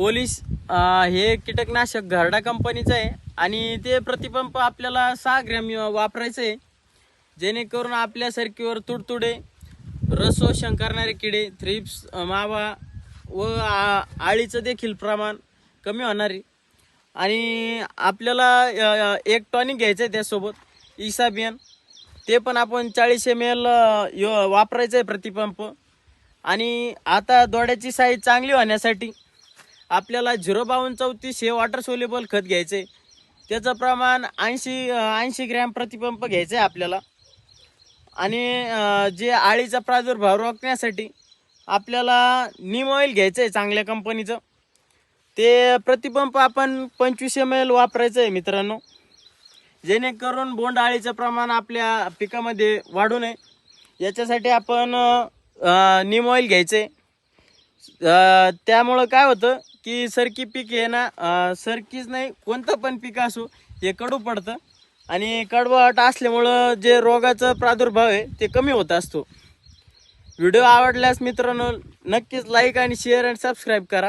Police हे कीटकनाशक घरडा कंपनीचं आहे आणि ते प्रतिपंप आपल्याला सहा ग्रॅम वापरायचं आहे. जेणेकरून आपल्या सरकीवर तुडतुडे रसोषण करणारे किडे थ्रिप्स मावा व आळीचं देखील प्रमाण कमी होणार आहे. आणि आपल्याला एक टॉनिक घ्यायचं आहे त्यासोबत इसाबियन. ते पण आपण चाळीस एम एल वापरायचं आहे प्रतिपंप. आणि आता दोड्याची साईज चांगली होण्यासाठी आपल्याला झिरो बावन्न चौतीस हे वॉटर सोलेबल खत घ्यायचं. आहे त्याचं प्रमाण ऐंशी ऐंशी ग्रॅम प्रतिपंप घ्यायचं आहे आपल्याला. आणि जे आळीचा प्रादुर्भाव रोखण्यासाठी आपल्याला नीम ऑइल घ्यायचं आहे चांगल्या कंपनीचं ते प्रतिपंप आपण पंचवीस एम एल वापरायचं आहे मित्रांनो. जेणेकरून बोंड आळीचं प्रमाण आपल्या पिकामध्ये वाढू नये. याच्यासाठी आपण नीम ऑइल घ्यायचं आहे त्यामुळं काय होतं? की सरकी पीक हे ना सरकीच नाही कोणतं पण पीक असो हे कडू पडतं. आणि कडवट असल्यामुळं जे रोगाचा प्रादुर्भाव आहे ते कमी होत असतो. व्हिडिओ आवडल्यास मित्रांनो नक्कीच लाईक आणि शेअर आणि सबस्क्राईब करा.